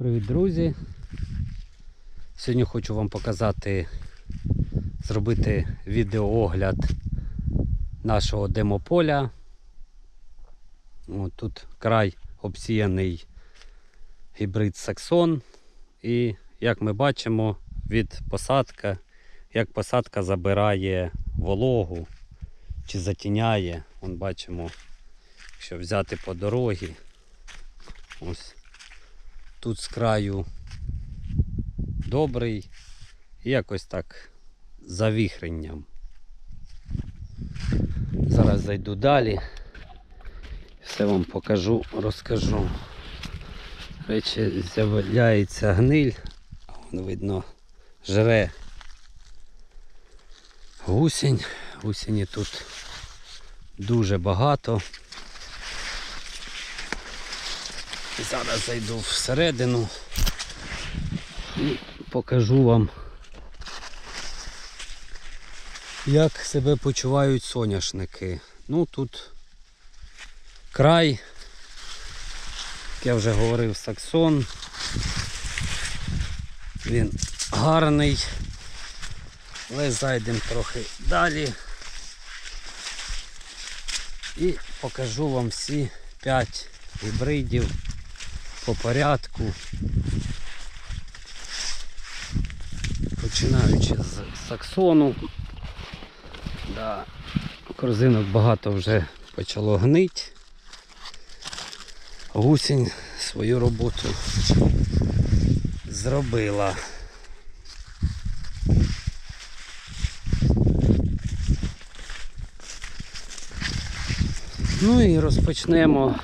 Привіт, друзі! Сьогодні хочу вам показати, зробити відеоогляд нашого демополя. От тут край обсіяний гібрид Саксон. І як ми бачимо, від посадки, як посадка забирає вологу чи затіняє. Вон бачимо, якщо взяти по дорогі. Ось тут з краю добрий і якось так за віхренням. Зараз зайду далі. Все вам покажу, розкажу. Речі, з'являється гниль, а вон видно жре гусінь. Гусіні тут дуже багато. Зараз зайду всередину і покажу вам, як себе почувають соняшники. Ну тут край, як я вже говорив, саксон. Він гарний. Але зайдемо трохи далі. І покажу вам всі 5 гібридів по порядку. Починаючи з саксону. Да. Корзинок багато вже почало гнить. Гусінь свою роботу зробила. Ну і розпочнемо.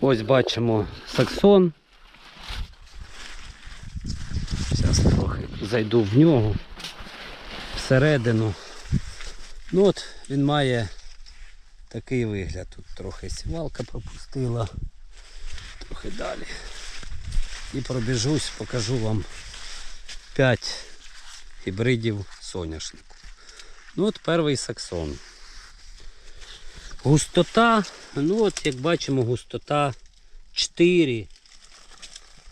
Ось бачимо саксон. Зараз трохи зайду в нього всередину. Ну от він має такий вигляд. Тут трохи сівалка пропустила, трохи далі. І пробіжусь, покажу вам 5 гібридів соняшнику. Ну от перший саксон. Густота, ну от як бачимо, густота 4,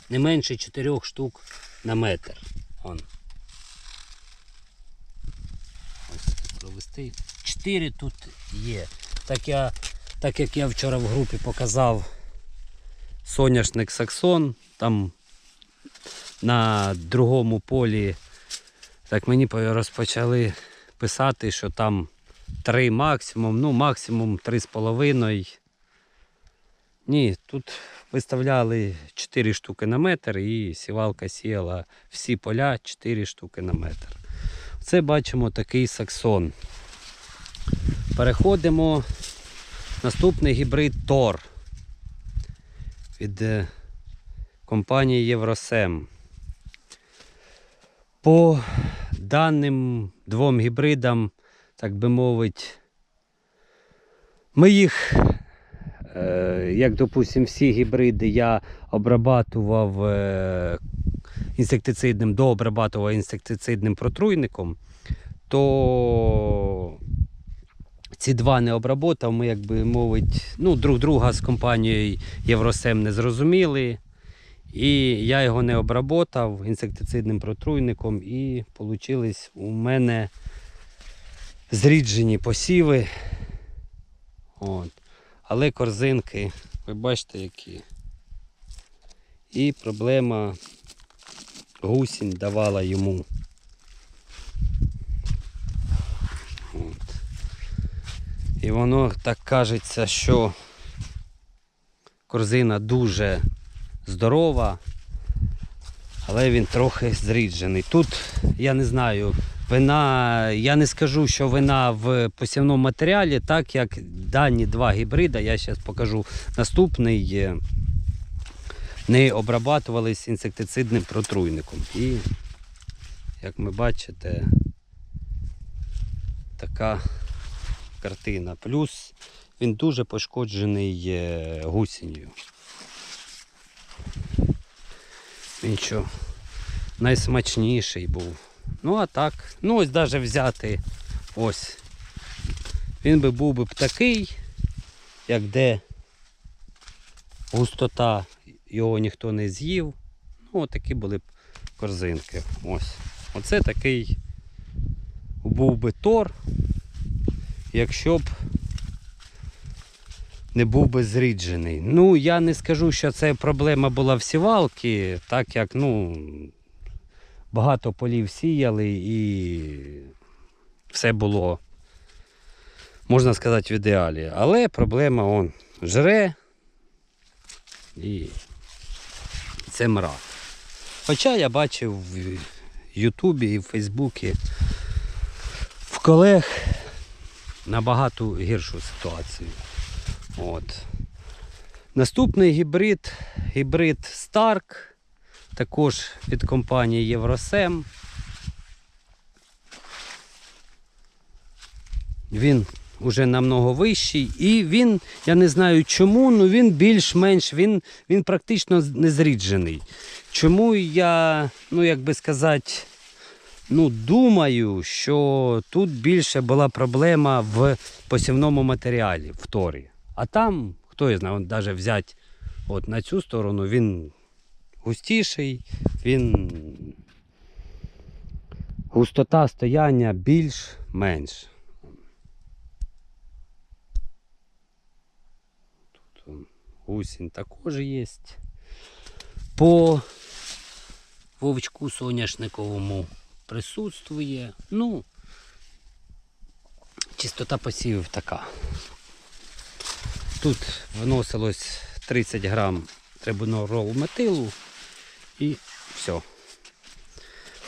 не менше 4 штук на метр. Вон. Ось провести. 4 тут є. Так, я, так як я вчора в групі показав соняшник Саксон, там на другому полі, так мені розпочали писати, що там 3 максимум, ну максимум 3,5. Ні, тут виставляли 4 штуки на метр і сівалка сіяла всі поля 4 штуки на метр. Це бачимо такий саксон. Переходимо. Наступний гібрид Тор від е, компанії Євросем. По даним двом гібридам так би мовити, ми їх, е, як допустимо, всі гібриди я обрабатував е, інсектицидним, дообрабатував інсектицидним протруйником, то ці два не обработав, ми, як би мовити, ну, друг друга з компанією Євросем не зрозуміли. І я його не обработав інсектицидним протруйником, і вийшли у мене зріджені посіви. От. Але корзинки, ви бачите, які. І проблема гусінь давала йому. От. І воно так кажеться, що корзина дуже здорова, але він трохи зріджений. Тут я не знаю. Вина, я не скажу, що вина в посівному матеріалі, так як дані два гібрида, я зараз покажу наступний, е, не обрабатувались інсектицидним протруйником. І, як ми бачите, така картина. Плюс він дуже пошкоджений е, гусінню. Він що найсмачніший був. Ну а так, ну ось навіть взяти ось. Він би був би такий, як де густота його ніхто не з'їв. Ну, такі були б корзинки. Ось. Оце такий був би тор, якщо б не був би зріджений. Ну, я не скажу, що це проблема була в сівалки, так як ну, багато полів сіяли і все було, можна сказати, в ідеалі. Але проблема он жре і це мрак. Хоча я бачив в Ютубі і в Фейсбуці в колег набагато гіршу ситуацію. От. Наступний гібрид, гібрид Stark, також від компанії Євросем. Він уже намного вищий і він, я не знаю чому, але він більш-менш, він, він практично не зріджений. Чому я, ну як би сказати, ну, думаю, що тут більше була проблема в посівному матеріалі, в торі. А там, хто я знає, навіть взяти от на цю сторону, він густіший, він густота стояння більш-менш. Тут он, гусінь також є. По вовчку соняшниковому присутствує. Ну, чистота посівів така. Тут вносилось 30 грам трибунорол метилу і все.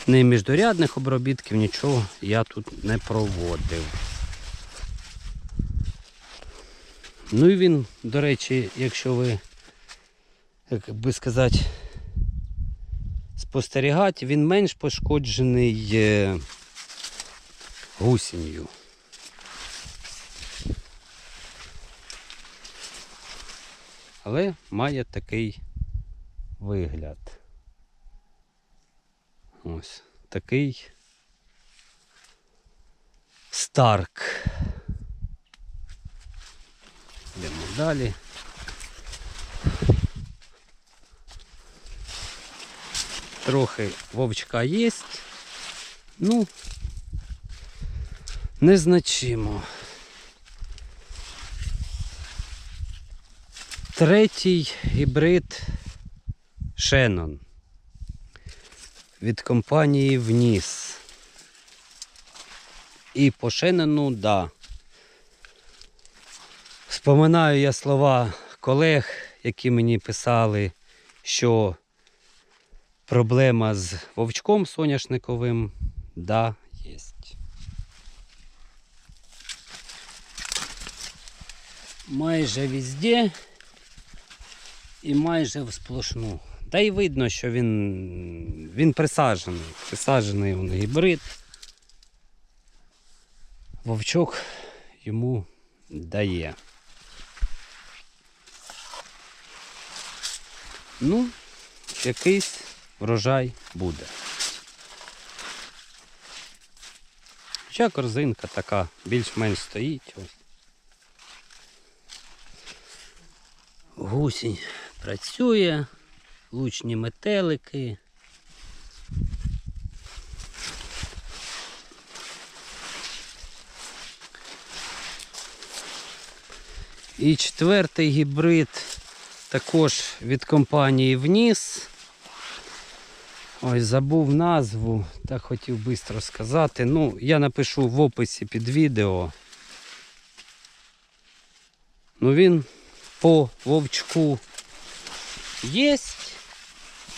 Не міждорядних обробітків, нічого я тут не проводив. Ну і він, до речі, якщо ви, як би сказати, спостерігати, він менш пошкоджений е, гусінню. Але має такий вигляд. Ось такий Старк. Йдемо далі. Трохи вовчка є. Ну, незначимо. Третій гібрид Шеннон від компанії Вніс. І по Шеннону, да. Вспоминаю я слова колег, які мені писали, що проблема з вовчком соняшниковим, да, є. Майже везде і майже в сплошну. Та й видно, що він, він присаджений. Присаджений він гібрид. Вовчок йому дає. Ну, якийсь врожай буде. Хоча корзинка така більш-менш стоїть. Ось. Гусінь працює, лучні метелики. І четвертий гібрид також від компанії Вніс. Ой, забув назву, так хотів швидко сказати. Ну, я напишу в описі під відео. Ну він по вовчку є.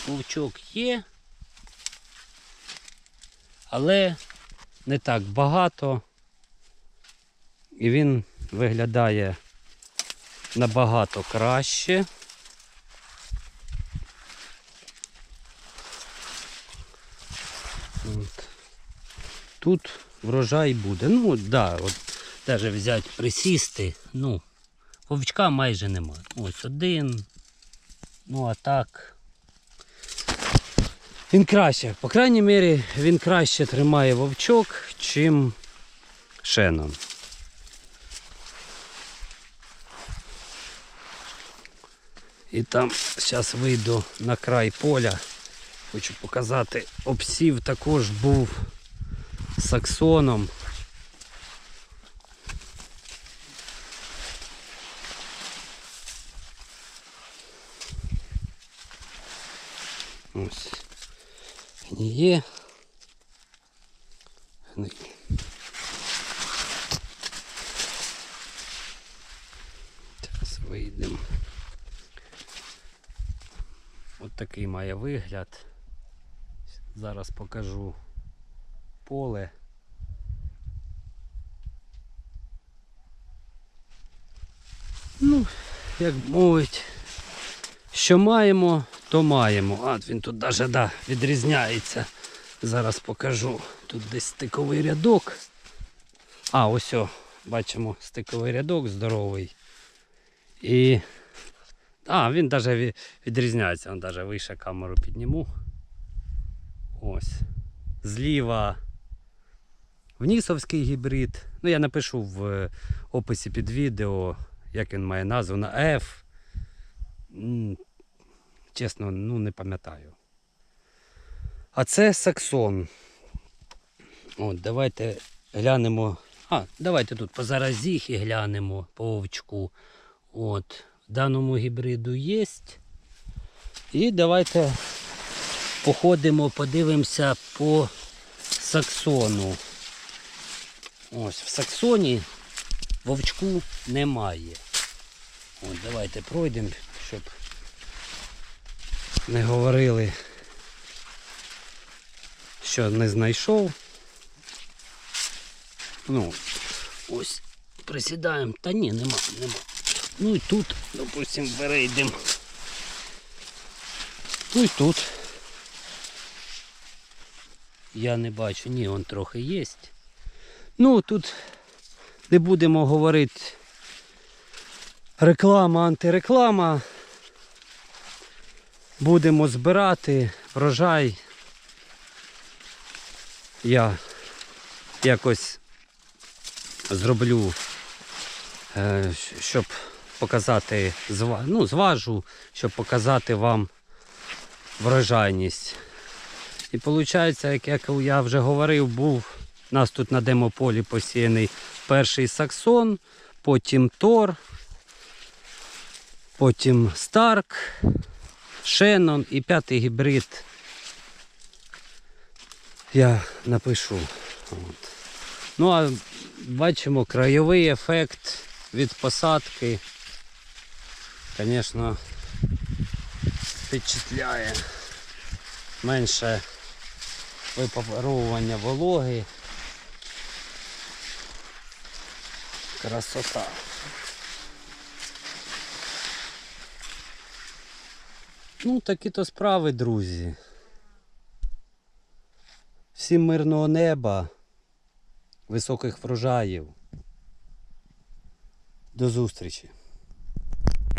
Вовчок є. Але не так багато. І він виглядає набагато краще. От. Тут врожай буде. Ну, так, да, от навіть взяти присісти, ну, вовчка майже немає. Ось один. Ну а так. Він краще, по крайній мірі, він краще тримає вовчок, чим шенон. І там зараз вийду на край поля. Хочу показати. Обсів також був саксоном. Ось. Гніє. Гниє. Зараз вийдемо. От такий має вигляд. Зараз покажу поле. Ну, як мовить, що маємо, то маємо. А, він тут навіть да, відрізняється. Зараз покажу. Тут десь стиковий рядок. А, ось о, бачимо стиковий рядок здоровий. І. А, він навіть відрізняється. Він навіть вище камеру підніму. Ось. Зліва внісовський гібрид. Ну, я напишу в е, описі під відео, як він має назву на F. Чесно, ну не пам'ятаю. А це саксон. От, давайте глянемо. А, давайте тут по заразіхі глянемо по овчку. От, в даному гібриду є. І давайте походимо, подивимося по саксону. Ось в саксоні вовчку немає. От, давайте пройдемо, щоб не говорили, що не знайшов. Ну, ось присідаємо. Та ні, нема, нема. Ну і тут, допустим, перейдемо. Ну і тут. Я не бачу, ні, он трохи є. Ну, тут не будемо говорити реклама, антиреклама. Будемо збирати врожай. Я якось зроблю, е, щоб показати, ну, зважу, щоб показати вам врожайність. І виходить, як, як я вже говорив, був у нас тут на демополі посіяний перший саксон, потім Тор, потім Старк, Шеннон і п'ятий гібрид. Я напишу. От. Ну а бачимо краєвий ефект від посадки. Звісно, впечатляє. Менше випаровування вологи. Красота. Ну, такі то справи, друзі. Всім мирного неба, високих врожаїв. До зустрічі.